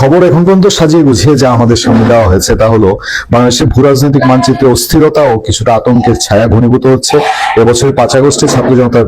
খবর এখন পর্যন্ত সাজিয়ে গুছিয়ে যা আমাদের সামনে দেওয়া হয়েছে তা হলো, বাংলাদেশের ভূ রাজনৈতিক মানচিত্রে অস্থিরতা ও কিছুটা আতঙ্কের ছায়া ঘনীভূত হচ্ছে। এবছরের পাঁচ আগস্টে ছাত্র জনতার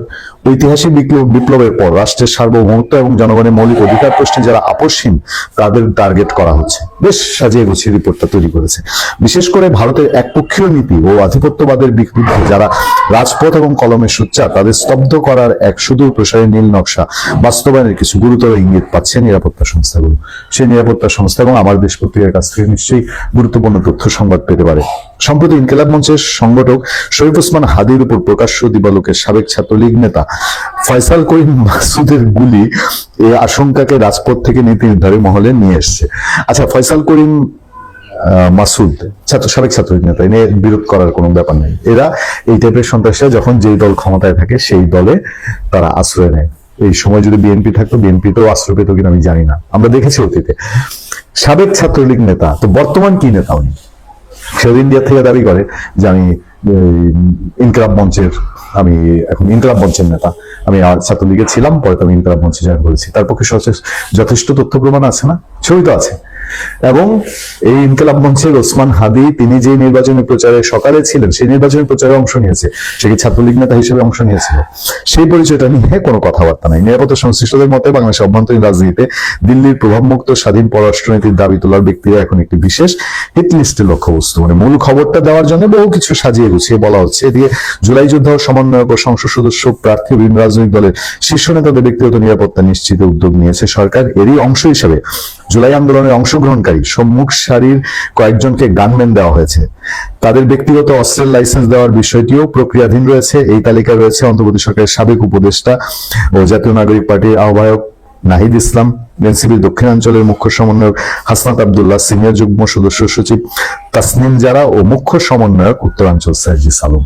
ঐতিহাসিক বিপ্লব বিপ্লবের পর রাষ্ট্রের সার্বভৌমত্ব এবং জনগণের মৌলিক অধিকার প্রশ্নে যারা আপসহীন তাদের টার্গেট করা হচ্ছে। বেশ সাজিয়ে গুছিয়ে রিপোর্টটা তৈরি করেছে। বিশেষ করে ভারতের একপক্ষীয় নীতি ও আধিপত্যবাদের বিরুদ্ধে যারা রাজপথ এবং কলমের সোচ্চার তাদের স্তব্ধ করার এক সুদূর প্রসারী নীল নকশা। বাস্তবায়নের কিছু গুরুতর ইঙ্গিত পাচ্ছে নিরাপত্তা সংস্থাগুলো সেই নিরাপত্তা সংস্থা এবং আমার দেশ পত্রিকার কাছ থেকে নিশ্চয়ই গুরুত্বপূর্ণ তথ্য সংবাদ পেতে পারে। সম্প্রতি ইনকেলাব মঞ্চের সংগঠক শরীফ ওসমান হাদির উপর প্রকাশ্য দিবালোকের সাবেক ছাত্রলীগ নেতা ফয়সাল করিম মাসুদের গুলি এই আশঙ্কাকে রাজপথ থেকে নীতি নির্ধারী মহলে নিয়ে এসছে। আচ্ছা ফয়সাল করিম মাসুদ, ছাত্র, সাবেক ছাত্রলীগ নেতা এ নিয়ে বিরোধ করার কোনো ব্যাপার নেই। এরা এই টাইপের সন্ত্রাসীরা যখন যেই দল ক্ষমতায় থাকে, সেই দলে তারা আশ্রয় নেয়। এই সময় যদি বিএনপি থাকতো বিএনপি তো আশ্রয় পেত কিনা আমি জানি না। আমরা দেখেছি অতীতে। সাবেক ছাত্রলীগ নেতা, তো বর্তমান কি নেতা উনি? সেও ইন্ডিয়া থেকে দাবি করে যে আমি ইনকলাব মঞ্চের, আমি এখন ইনকলাব মঞ্চের নেতা। আমি আর ছাত্রলীগে ছিলাম, পরে তো আমি ইনকলাব মঞ্চে জয়েন করেছি। তার পক্ষে যথেষ্ট তথ্য প্রমাণ আছে না? ছবি তো আছে। এবং এই ইনকলাব মঞ্চের ওসমান হাদি, তিনি যে নির্বাচনী প্রচারে সকালে ছিলেন, সেই নির্বাচনী প্রচারে অংশ নিয়েছে। সে কি ছাত্রলীগ নেতা হিসেবে অংশ নিয়েছিল? সেই পরিচয়টা নিয়ে কোনো কথাবার্তা নাই। নিরাপত্তা সংশ্লিষ্টদের মতে বাংলাদেশের অভ্যন্তরীণ রাজনীতিতে দিল্লির প্রভাবমুক্ত স্বাধীন পররাষ্ট্রনীতির দাবি তোলার ব্যক্তিরা এখন একটি বিশেষ হিট লিস্টের লক্ষ্যবস্তু। মানে মূল খবরটা দেওয়ার জন্য বহু কিছু সাজিয়ে গুছিয়ে বলা হচ্ছে। এদিকে জুলাই যুদ্ধ সমন্বয়ক ও সংসদ সদস্য প্রার্থী বিভিন্ন রাজনৈতিক দলের শীর্ষ নেতাদের ব্যক্তিগত নিরাপত্তা নিশ্চিত উদ্যোগ নিয়েছে সরকার। এরই অংশ হিসেবে জুলাই আন্দোলনের অংশগ্রহণকারী সম্মুখ সারির কয়েকজনকে গানম্যান দেওয়া হয়েছে। তাদের ব্যক্তিগত অস্ত্রের লাইসেন্স দেওয়ার বিষয়টিও প্রক্রিয়াধীন রয়েছে। এই তালিকায় রয়েছে অন্তর্বর্তী সরকারের সাবেক উপদেষ্টা ও জাতীয় নাগরিক পার্টির আহ্বায়ক নাহিদ ইসলাম, এনসিপির দক্ষিণাঞ্চলের মুখ্য সমন্বয়ক হাসনাত আবদুল্লাহ, সিনিয়র যুগ্ম সদস্য সচিব তাসনিম জারা ও মুখ্য সমন্বয়ক উত্তরাঞ্চল সার্জিস আলম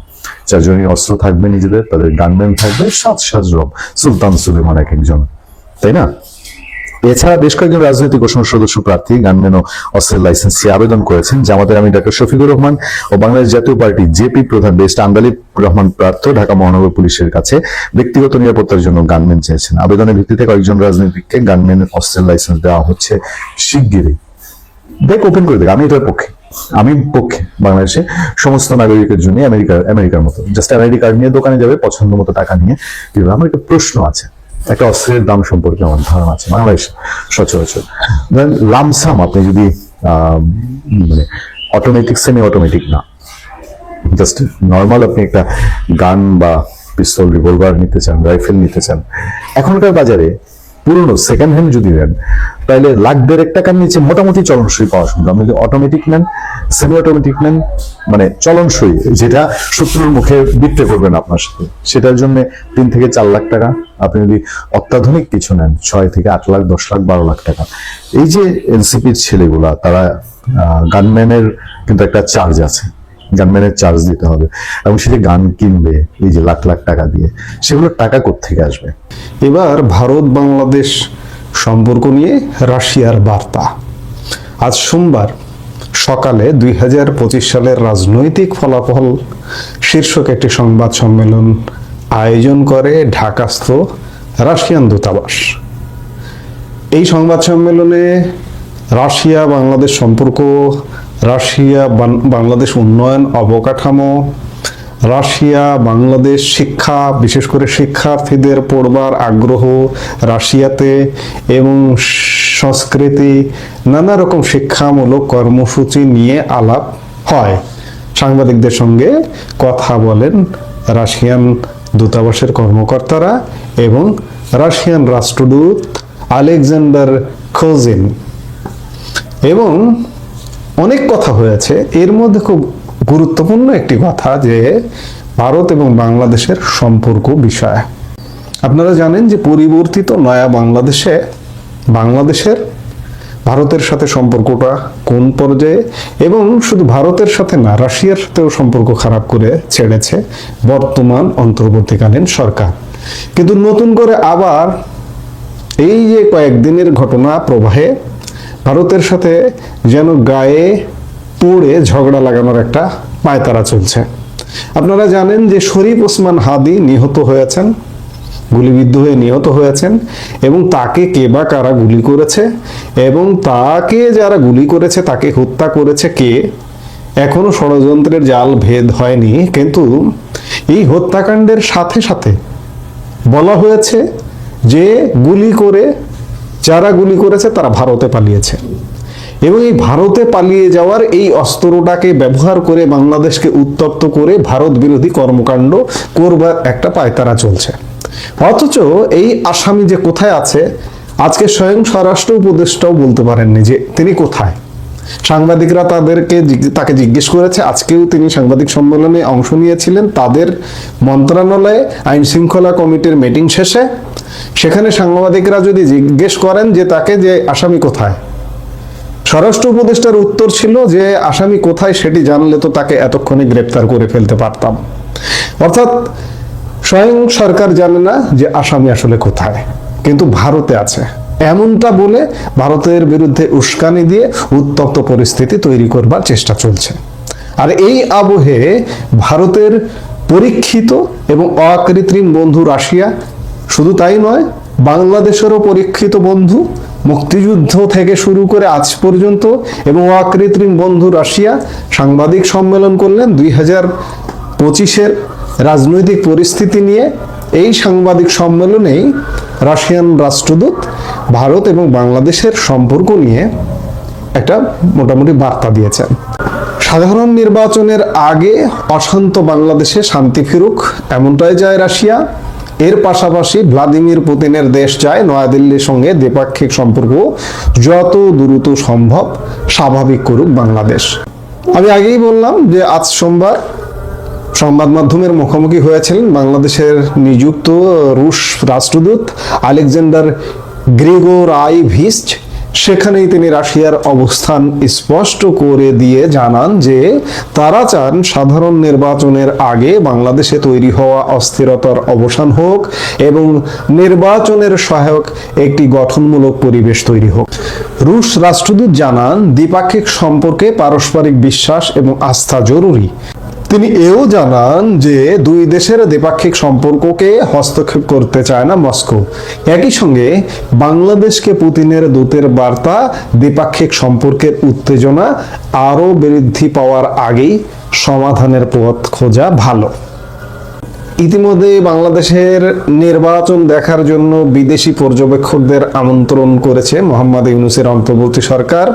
চারজনই অস্ত্র থাকবে নিজেদের, তাদের গানম্যান থাকবে সাত সাজরব সুলতান সুলেমান এক একজন। তাই না? এছাড়া বেশ কয়েকজন রাজনৈতিক সংসদ সদস্য প্রার্থী, গানম্যান ও অস্ত্রের লাইসেন্স আবেদন করেছেন। জামাতের আমি ডাক্তার শফিকুর রহমান ও বাংলাদেশ জাতীয় পার্টি জেপি প্রধান বেস্ট আন্দালিব রহমান প্রার্থ ঢাকা মহানগর পুলিশের কাছে ব্যক্তিগত নিরাপত্তার জন্য গানম্যান চেয়েছেন। আবেদনের ভিত্তিতে কয়েকজন রাজনীতিককে গানম্যানের অস্ত্রের লাইসেন্স দেওয়া হচ্ছে শিগগিরই। দেখ ওপেন করে দেখ, আমি এটার পক্ষে। আমি পক্ষে বাংলাদেশে সমস্ত নাগরিকের জন্য আমেরিকা আমেরিকার মতো। জাস্ট আইডি কার্ড নিয়ে দোকানে যাবে, পছন্দ মতো টাকা নিয়ে। আমার একটা প্রশ্ন আছে। একটা অস্ত্রের দাম সম্পর্কে আমার ধারণা আছে, বাংলাদেশ সচরাচর। ধরেন লামসাম আপনি যদি মানে অটোমেটিক সেমি অটোমেটিক না জাস্ট নর্মাল আপনি একটা গান বা পিস্তল রিভলভার নিতে চান রাইফেল নিতে চান, এখনকার বাজারে পুরনো সেকেন্ড হ্যান্ড যদি নেন তাহলে লাখ দেড়েক টাকার নিচে মোটামুটি চলনসই পাওয়া সম্ভব। আপনি অটোমেটিক নেন? সেমি অটোমেটিক নেন? মানে চলনসই, যেটা শত্রুর মুখে বিক্রি করবেন আপনার সাথে। সেটার জন্য তিন থেকে চার লাখ টাকা। আপনি যদি অত্যাধুনিক কিছু নেন, ছয় থেকে আট লাখ, দশ লাখ, বারো লাখ টাকা। এই যে এনসিপির ছেলেগুলা, তারা গানম্যানের কিন্তু একটা চার্জ আছে। গানম্যানের চার্জ দিতে হবে। এবং সে যে গান কিনবে, এই যে লাখ লাখ টাকা দিয়ে সেগুলোর টাকা কোত্থেকে আসবে? এবার ভারত বাংলাদেশ সম্পর্ক নিয়ে রাশিয়ার বার্তা। আজ সোমবার সকালে দুই হাজার পঁচিশ সালের রাজনৈতিক ফলাফল শীর্ষক একটি সংবাদ সম্মেলন আয়োজন করে ঢাকাস্থ রাশিয়ান দূতাবাস। এই সংবাদ সম্মেলনে রাশিয়া, বাংলাদেশ সম্পর্ক, রাশিয়া বাংলাদেশ উন্নয়ন, অবকাঠামো রাশিয়া, বাংলাদেশ শিক্ষা, বিশেষ করে শিক্ষার্থীদের পড়বার আগ্রহ রাশিয়াতে এবং সংস্কৃতি, নানা রকম শিক্ষামূলক কর্মসূচি নিয়ে আলাপ হয়। সাংবাদিকদের সঙ্গে কথা বলেন রাশিয়ান দূতাবাসের কর্মকর্তারা এবং রাশিয়ান রাষ্ট্রদূত আলেকজান্ডার খোজিন। এবং অনেক কথা হয়েছে। এর মধ্যে খুব গুরুত্বপূর্ণ একটি কথা যে ভারত এবং বাংলাদেশের সম্পর্ক বিষয়। আপনারা জানেন যে পরিবর্তিত নয়া বাংলাদেশে বাংলাদেশের ভারতের সাথে সম্পর্কটা কোন পর্যায়ে এবং শুধু ভারতের সাথে না, রাশিয়ার সাথেও সম্পর্ক খারাপ করে ছেড়েছে বর্তমান অন্তর্বর্তীকালীন সরকার। কিন্তু নতুন করে আবার এই যে কয়েকদিনের ঘটনা প্রবাহে ভারতের সাথে যেন গায়ে পড়ে ঝগড়া লাগানোর একটা পায়তারা চলছে। আপনারা জানেন যে শরীফ ওসমান হাদি নিহত হয়েছেন, গুলিবিদ্ধ হয়ে নিহত হয়েছেন এবং তাকে কে বা কারা গুলি করেছে এবং তাকে যারা গুলি করেছে, তাকে হত্যা করেছে কে? এখনও ষড়যন্ত্রের জাল ভেদ হয়নি, কিন্তু এই হত্যাকাণ্ডের সাথে সাথে বলা হয়েছে যে গুলি করে, যারা গুলি করেছে তারা ভারতে পালিয়েছে। এবং এই ভারতে পালিয়ে যাওয়ার এই অস্ত্রটাকে ব্যবহার করে বাংলাদেশকে উত্তপ্ত করে ভারত বিরোধী কর্মকাণ্ড করবার একটা পায়তারা চলছে। অথচ এই আসামি যে কোথায় আছে, আজকে স্বয়ং স্বরাষ্ট্র উপদেষ্টাও বলতে পারেননি যে তিনি কোথায়। সাংবাদিকরা তাদেরকে তাকে জিজ্ঞেস করেছে, আজকেও তিনি সাংবাদিক সম্মেলনে অংশ নিয়েছিলেন। তাদের মন্ত্রণালয়ে আইন শৃঙ্খলা কমিটির মিটিং শেষে। সেখানে সাংবাদিকরা যদি জিজ্ঞেস করেন যে তাকে যে আসামি কোথায় স্বরাষ্ট্র উপদেষ্টার উত্তর ছিল যে, আসামি কোথায় সেটি জানলে তো তাকে এতক্ষণে গ্রেপ্তার করে ফেলতে পারতাম। অর্থাৎ, স্বয়ং সরকার জানে না যে আসামি আসলে কোথায়, কিন্তু ভারতে আছে। এমনটা বলে ভারতের বিরুদ্ধে উস্কানি দিয়ে উত্তপ্ত পরিস্থিতি তৈরি করবার চেষ্টা চলছে। আর এই আবহে ভারতের পরীক্ষিত এবং অকৃত্রিম বন্ধু রাশিয়া, শুধু তাই নয়, বাংলাদেশেরও পরীক্ষিত বন্ধু মুক্তিযুদ্ধ থেকে শুরু করে আজ পর্যন্ত এবং অকৃত্রিম বন্ধু রাশিয়া সাংবাদিক সম্মেলন করলেন দুই হাজার পঁচিশের রাজনৈতিক পরিস্থিতি নিয়ে। এই সাংবাদিক সম্মেলনেই রাশিয়ান রাষ্ট্রদূত ভারত এবং বাংলাদেশের সম্পর্ক নিয়ে একটা মোটামুটি বার্তা দিয়েছেন। সাধারণ নির্বাচনের আগে অশান্ত বাংলাদেশে শান্তি ফিরুক, এমনটাই যায় রাশিয়া। এর পাশাপাশি ভ্লাদিমির পুতিনের দেশ চায় নয়াদিল্লির সঙ্গে দ্বিপাক্ষিক সম্পর্ক যত দ্রুত সম্ভব স্বাভাবিক করুক বাংলাদেশ। আমি আগেই বললাম যে আজ সোমবার সংবাদ মাধ্যমের মুখোমুখি হয়েছিলেন বাংলাদেশের নিযুক্ত রুশ রাষ্ট্রদূত আলেকজান্ডার গ্রিগোরাই ভিস্ট সেখানেই তিনি রাশিয়ার অবস্থান স্পষ্ট করে দিয়ে জানান যে তারা চান সাধারণ নির্বাচনের আগে বাংলাদেশে তৈরি হওয়া অস্থিরতার অবসান হোক এবং নির্বাচনের সহায়ক একটি গঠনমূলক পরিবেশ তৈরি হোক। রুশ রাষ্ট্রদূত জানান, দ্বিপাক্ষিক সম্পর্কে পারস্পরিক বিশ্বাস এবং আস্থা জরুরি। তিনি এও জানান যে দুই দেশের দ্বিপাক্ষিক সম্পর্ককে হস্তক্ষেপ করতে চায় না মস্কো। একই সঙ্গে বাংলাদেশকে পুতিনের দূতের বার্তা, দ্বিপাক্ষিক সম্পর্কের উত্তেজনা আরও বৃদ্ধি পাওয়ার আগেই সমাধানের পথ খোঁজা ভালো। ইতিমধ্যে বাংলাদেশের নির্বাচন দেখার জন্য বিদেশি পর্যবেক্ষকদের আমন্ত্রণ করেছে মোহাম্মদ ইউনুসের অন্তর্বর্তী সরকার।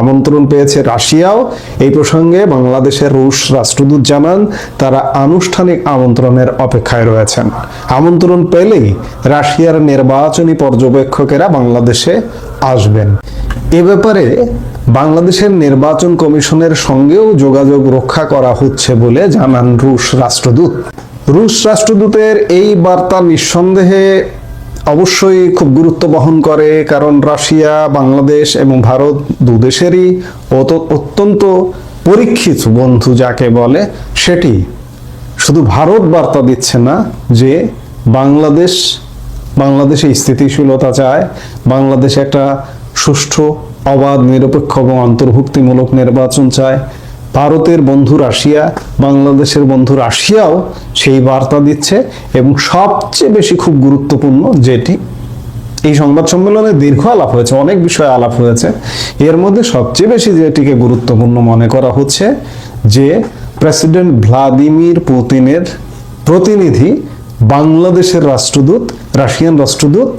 আমন্ত্রণ পেয়েছে রাশিয়াও। এই প্রসঙ্গে বাংলাদেশের রুশ রাষ্ট্রদূত জানান, তারা আনুষ্ঠানিক আমন্ত্রণের অপেক্ষায় রয়েছেন। আমন্ত্রণ পেলেই রাশিয়ার নির্বাচনী পর্যবেক্ষকেরা বাংলাদেশে আসবেন। এ ব্যাপারে বাংলাদেশের নির্বাচন কমিশনের সঙ্গেও যোগাযোগ রক্ষা করা হচ্ছে বলে জানান রুশ রাষ্ট্রদূত। রুশ রাষ্ট্রদূতের এই বার্তা নিঃসন্দেহে অবশ্যই খুব গুরুত্ব বহন করে, কারণ রাশিয়া, বাংলাদেশ এবং ভারত দু দেশেরই অত- অত্যন্ত পরীক্ষিত বন্ধু যাকে বলে সেটি। শুধু ভারত বার্তা দিচ্ছে না যে বাংলাদেশ, বাংলাদেশে স্থিতিশীলতা চায়, বাংলাদেশ একটা সুষ্ঠু, অবাধ, নিরপেক্ষ এবং অন্তর্ভুক্তিমূলক নির্বাচন চায়। ভারতের বন্ধু রাশিয়া, বাংলাদেশের বন্ধু রাশিয়াও সেই বার্তা দিচ্ছে এবং সবচেয়ে বেশি খুব গুরুত্বপূর্ণ যেটি এই সংবাদ সম্মেলনে দীর্ঘ আলাপ হয়েছে, অনেক বিষয়ে আলাপ হয়েছে। এর মধ্যে সবচেয়ে বেশি যেটিকে গুরুত্বপূর্ণ মনে করা হচ্ছে যে প্রেসিডেন্ট ভ্লাদিমির পুতিনের প্রতিনিধি বাংলাদেশের রাষ্ট্রদূত, রাশিয়ান রাষ্ট্রদূত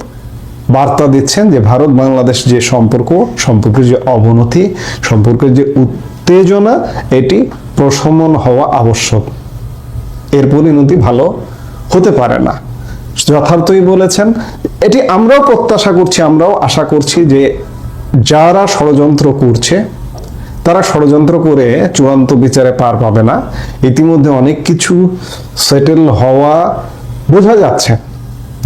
বার্তা দিচ্ছেন যে ভারত বাংলাদেশ যে সম্পর্ক, সম্পর্কের যে অবনতি, সম্পর্কের যে উত্তেজনা, এটি প্রশমন হওয়া আবশ্যক। এর পরিণতি ভালো হতে পারে না। যথার্থই বলেছেন, এটি আমরাও প্রত্যাশা করছি, আমরাও আশা করছি যে যারা ষড়যন্ত্র করছে, তারা ষড়যন্ত্র করে চূড়ান্ত বিচারে পার পাবে না। ইতিমধ্যে অনেক কিছু সেটেল হওয়া বোঝা যাচ্ছে।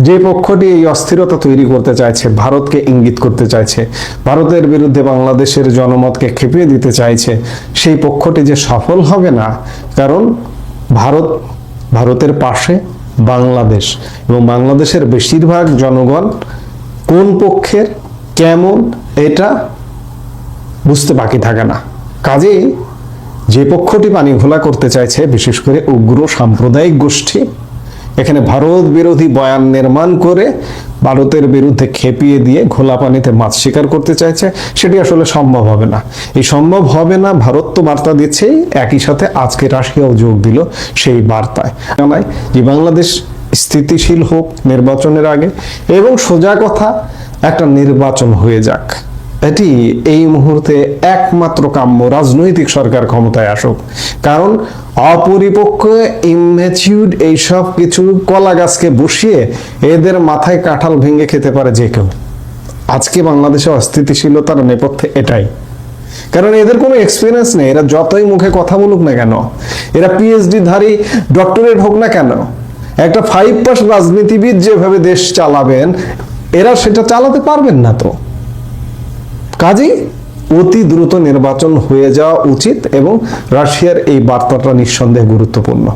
যে পক্ষটি এই অস্থিরতা তৈরি করতে চাইছে, ভারতকে ইঙ্গিত করতে চাইছে, ভারতের বিরুদ্ধে বাংলাদেশের জনমতকে খেপিয়ে দিতে চাইছে, সেই পক্ষটি যে সফল হবে না, কারণ ভারত, ভারতের পাশে বাংলাদেশ এবং বাংলাদেশের বেশিরভাগ জনগণ কোন পক্ষের, কেমন, এটা বুঝতে বাকি থাকে না। কাজেই যে পক্ষটি পানি ঘোলা করতে চাইছে, বিশেষ করে উগ্র সাম্প্রদায়িক গোষ্ঠী এখানে ভারত বিরোধী বয়ান নির্মাণ করে ভারতের বিরুদ্ধে খেপিয়ে দিয়ে ঘোলা পানিতে মাছ শিকার করতে চাইছে, সেটি আসলে সম্ভব হবে না। এই সম্ভব হবে না, ভারত তো বার্তা দিচ্ছেই একই সাথে আজকে রাশিয়াও যোগ দিল সেই বার্তায়। জানাই যে বাংলাদেশ স্থিতিশীল হোক নির্বাচনের আগে, এবং সোজা কথা, একটা নির্বাচন হয়ে যাক। এটি এই মুহূর্তে একমাত্র কাম্য রাজনৈতিক সরকার ক্ষমতায় আসুক। কারণ অপরিপক্ক ইম্যাচিউড এইসব কিছু কলা গাছকে বসিয়ে এদের মাথায় কাঁঠাল ভেঙে খেতে পারে যে কেউ। আজকে বাংলাদেশে অস্থিতিশীলতার নেপথ্যে এটাই। কারণ এদের কোনো এক্সপিরিয়েন্স নেই। এরা যতই মুখে কথা বলুক না কেন, এরা পিএইচডি ধারী ডক্টরেট হোক না কেন, একটা ফাইভ পাস রাজনীতিবিদ যেভাবে দেশ চালাবেন, এরা সেটা চালাতে পারবেন না তো। কাজেই অতি দ্রুত নির্বাচন হয়ে যাওয়া উচিত এবং রাশিয়ার এই বার্তাটা নিঃসন্দেহে গুরুত্বপূর্ণ।